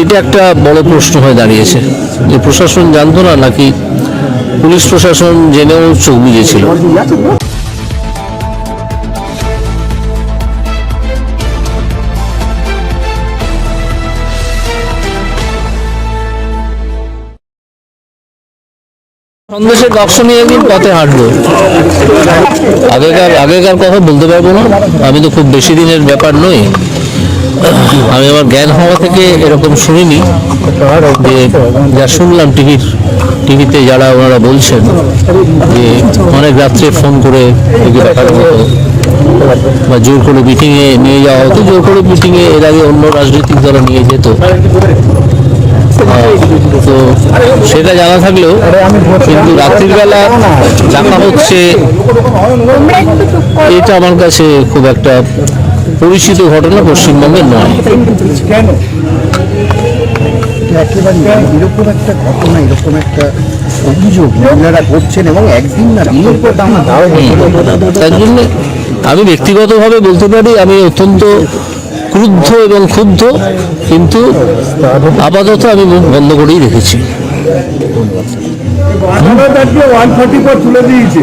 এইটা একটা বড় প্রশ্ন হয়ে দাঁড়িয়েছে। যে প্রশাসন জানতো না নাকি পুলিশ প্রশাসন জেনেও চোখ বুঝেছিল সন্দেশের নিয়ে একদিন পথে হাঁটবো আগেকার আগেকার কথা বলতে পারব না। আমি তো খুব বেশি দিনের ব্যাপার নই। আমি আমার জ্ঞান হওয়া থেকে এরকম শুনিনি যে যা শুনলাম টিভির টিভিতে যারা ওনারা বলছেন যে অনেক রাত্রে ফোন করে বা জোর করে মিটিংয়ে নিয়ে যাওয়া হতো জোর করে মিটিংয়ে এর আগে অন্য রাজনৈতিক দল নিয়ে যেত। আহ, তো সেটা জানা থাকলেও কিন্তু রাত্রির বেলা দেখা হচ্ছে এটা আমার কাছে খুব একটা পরিচিত ঘটনা পশ্চিমবঙ্গের নয়। কেন একেবারে এরকম একটা ঘটনা এরকম একটা অভিযোগ মহিলারা করছেন এবং একদিন না তার জন্য আমি ব্যক্তিগতভাবে বলতে পারি আমি অত্যন্ত ক্রুদ্ধ এবং ক্ষুব্ধ কিন্তু আপাতত আমি মুখ বন্ধ করেই রেখেছি। আদালত আজকে ওয়ান ফর্টি ফোর তুলে দিয়েছে।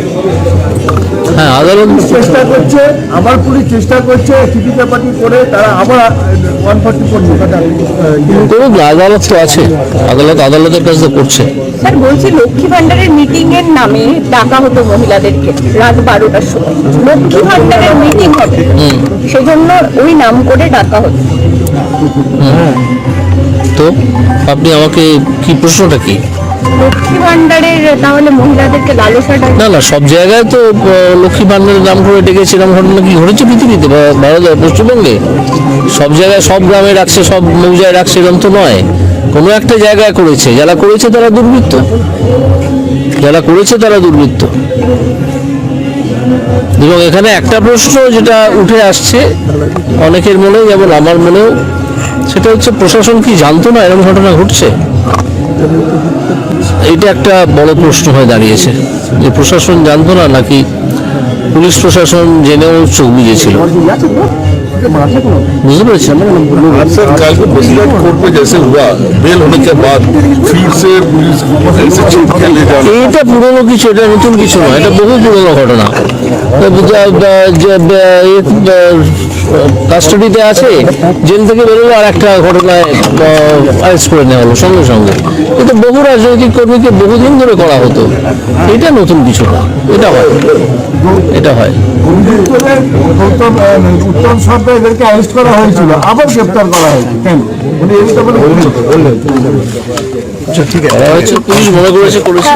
হ্যাঁ আদালত চেষ্টা করছে আবার পুলিশ চেষ্টা করছে চিঠি চাপাটি করে তারা আবার ওয়ান ফর্টি ফোর করুক না, আদালত তো আছে। আদালত আদালতের কাছে তো করছে। স্যার বলছি লক্ষ্মী ভান্ডারের মিটিং এর নামে ডাকা হতো মহিলাদেরকে রাত বারোটার সময়। লক্ষ্মী ভান্ডারের মিটিং হবে। সেজন্য ওই নাম করে ডাকা হতো। তো আপনি আমাকে কি প্রশ্নটা কি? লক্ষ্মী ভান্ডারের তাহলে মহিলাদেরকে লালসা না না সব জায়গায় তো লক্ষ্মী ভান্ডারের নাম করে ডেকেছে এরকম ঘটনা কি ঘটেছে পৃথিবীতে? ভারতে পশ্চিমবঙ্গে? সব জায়গায় সব গ্রামে রাখছে সব মৌজায় রাখছে এরকম তো নয়। কোনো একটা জায়গায় করেছে। যারা করেছে তারা দুর্বৃত্ত। যারা করেছে তারা দুর্বৃত্ত। এবং এখানে একটা প্রশ্ন যেটা উঠে আসছে অনেকের মনে যেমন আমার মনেও সেটা হচ্ছে প্রশাসন কি জানতো না এরকম ঘটনা ঘটছে এটা একটা বড় প্রশ্ন হয়ে দাঁড়িয়েছে যে প্রশাসন জানতো না নাকি পুলিশ প্রশাসন জেনেও চোখ বুঝেছিল বুঝতে পেরেছেন सर कल को प्रेसिडेंट कोर्ट में जैसे हुआ बेल होने के बाद फिर से पुलिस ऐसे छीट के ले जाना এটা পুরনো কিছু এটা নতুন কিছু নয় এটা বহু পুরনো ঘটনা কাস্টাডিতে আছে জেল থেকে বেরোলো আর একটা ঘটনায় অ্যারেস্ট করে নেওয়া হলো সঙ্গে সঙ্গে। এটা বহু রাজনৈতিক কর্মীকে বহুদিন ধরে করা হতো। এটা নতুন কিছু না। এটা হয়। এটা হয়। উত্তম সরকার এদেরকে অ্যারেস্ট করা হয়েছিল আবার গ্রেপ্তার করা হয়েছে। কেন? এই ব্যাপারে করা হয়েছে পুলিশ মনে করেছে করেছে